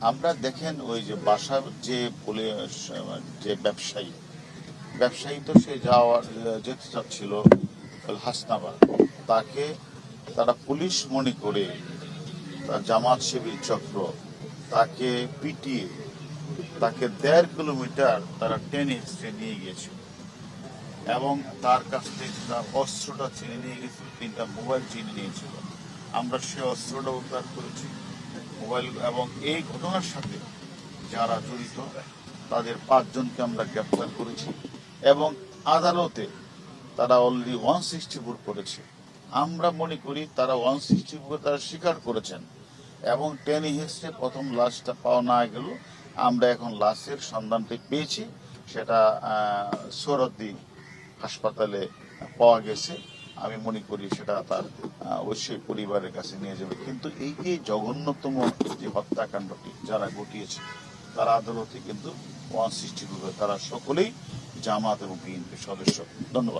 আমরা দেখেন ওই যে বাসার যে যে ব্যবসায়ী ব্যবসায়ী তো সে যাওয়ার, যেতে চাচ্ছিল হাসনাবাদ। তাকে তারা পুলিশ মনে করে, তার জামাত শিবির চক্র, তাকে পিটিয়ে, তাকে দেড় কিলোমিটার তারা টেনে হিস্ট্রে নিয়ে গিয়েছিল। এবং তার কাছ থেকে তার অস্ত্রটা চিনে নিয়ে গেছিল তিনটা মোবাইল চিনে নিয়েছিল। আমরা সে অস্ত্রটা উদ্ধার করেছি। মোবাইল এবং এই ঘটনার সাথে যারা জড়িত, তাদের পাঁচজনকে আমরা গ্রেপ্তার করেছি এবং আদালতে তারা অলরেডি ওয়ান সিক্সটি ফোর করেছে। আমরা মনে করি তারা ওয়ান সিক্সটি ফোর তারা স্বীকার করেছেন এবং টেনি হিস্ট্রে প্রথম লাশটা পাওয়া না গেল আমরা এখন লাশের সন্ধানটি পেয়েছি। সেটা সৌরদ্দি হাসপাতালে পাওয়া গেছে। আমি মনে করি সেটা তার অবশ্যই পরিবারের কাছে নিয়ে যাবে। কিন্তু এই যে জঘন্যতম যে হত্যাকাণ্ডটি যারা ঘটিয়েছে, তারা আদালতে কিন্তু ওয়ান সিক্সটি তারা সকলেই জামাত এবং বিএনপির সদস্য। ধন্যবাদ।